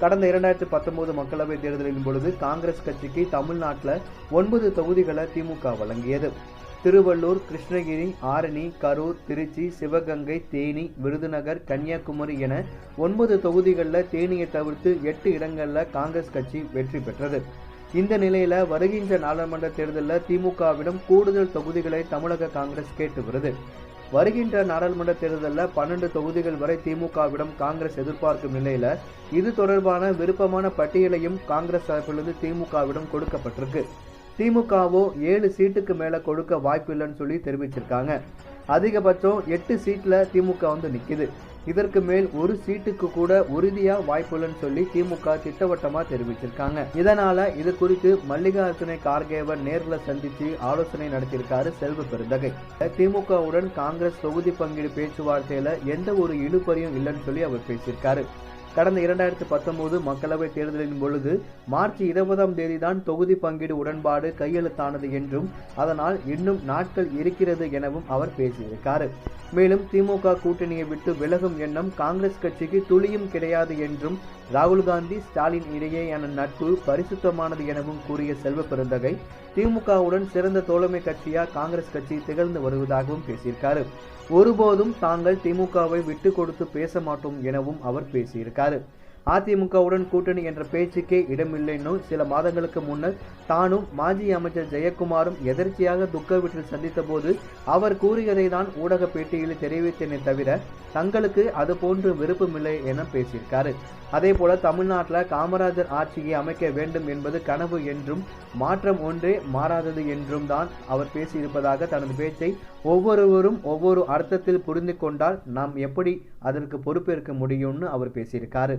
கடந்த இரண்டாயிரத்தி பத்தொன்பது மக்களவைத் தேர்தலின் பொழுது காங்கிரஸ் கட்சிக்கு தமிழ்நாட்டில் ஒன்பது தொகுதிகளை திமுக வழங்கியது. திருவள்ளூர் கிருஷ்ணகிரி ஆரணி கரூர் திருச்சி சிவகங்கை தேனி விருதுநகர் கன்னியாகுமரி என ஒன்பது தொகுதிகளில் தேனியை தவிர்த்து எட்டு இடங்களில் காங்கிரஸ் கட்சி வெற்றி பெற்றது. இந்த நிலையில வருகின்ற நாடாளுமன்ற தேர்தலில் திமுகவிடம் கூடுதல் தொகுதிகளை தமிழக காங்கிரஸ் கேட்டு வருது. வருகின்ற நாடாளுமன்ற தேர்தலில் பன்னெண்டு தொகுதிகள் வரை திமுகவிடம் காங்கிரஸ் எதிர்பார்க்கும் நிலையில் இது தொடர்பான விருப்பமான பட்டியலையும் காங்கிரஸ் தரப்பிலிருந்து திமுகவிடம் கொடுக்கப்பட்டிருக்கு. திமுகவோ ஏழு சீட்டுக்கு மேலே கொடுக்க வாய்ப்பு இல்லைன்னு சொல்லி தெரிவிச்சிருக்காங்க. அதிகபட்சம் எட்டு சீட்டில் திமுக வந்து நிற்கிது இதற்கு மேல் ஒரு சீட்டுக்கு கூட உறுதியா வாய்ப்பு இல்லைன்னு சொல்லி திமுக திட்டவட்டமா தெரிவிச்சிருக்காங்க. இதனால இது குறித்து மல்லிகார்ஜுனை கார்கேவர் நேர்ல சந்திச்சு ஆலோசனை நடத்தியிருக்காரு செல்வ பெருந்தகை. திமுகவுடன் காங்கிரஸ் தொகுதி பங்கீடு பேச்சுவார்த்தையில எந்த ஒரு இழுபறியும் இல்லைன்னு சொல்லி அவர் பேசியிருக்காரு. கடந்த இரண்டாயிரத்தி பத்தொன்பது மக்களவைத் தேர்தலின் பொழுது மார்ச் இருபதாம் தேதி தான் தொகுதி பங்கீடு உடன்பாடு கையெழுத்தானது என்றும் அதனால் இன்னும் நாட்கள் இருக்கிறது எனவும் அவர் பேசியிருக்கார். மேலும் திமுக கூட்டணியை விட்டு விலகும் எண்ணம் காங்கிரஸ் கட்சிக்கு துளியும் கிடையாது என்றும் ராகுல் காந்தி ஸ்டாலின் இடையேயான நட்பு பரிசுத்தமானது எனவும் கூறிய செல்வ பெருந்தகை திமுகவுடன் சிறந்த தோழமை கட்சியா காங்கிரஸ் கட்சி திகழ்ந்து வருவதாகவும் பேசியிருக்காரு. ஒருபோதும் தாங்கள் திமுகவை விட்டு கொடுத்து பேச மாட்டோம் எனவும் அவர் பேசியிருக்கார். claro. அதிமுகவுடன் கூட்டணி என்ற பேச்சுக்கே இடமில்லைன்னு சில மாதங்களுக்கு முன்னர் தானும் மாஜி அமைச்சர் ஜெயக்குமாரும் எதர்ச்சியாக துக்க வீட்டில் சந்தித்த போது அவர் கூறியதை தான் ஊடக பேட்டியில் தெரிவித்தேனே தவிர தங்களுக்கு அது போன்று விருப்பமில்லை என பேசியிருக்காரு. அதே போல தமிழ்நாட்டில் காமராஜர் ஆட்சியை அமைக்க வேண்டும் என்பது கனவு என்றும் மாற்றம் ஒன்றே மாறாதது என்றும் தான் அவர் பேசியிருப்பதாக தனது பேச்சை ஒவ்வொருவரும் ஒவ்வொரு அர்த்தத்தில் புரிந்து கொண்டால் நாம் எப்படி அதற்கு பொறுப்பேற்க முடியும்னு அவர் பேசியிருக்காரு.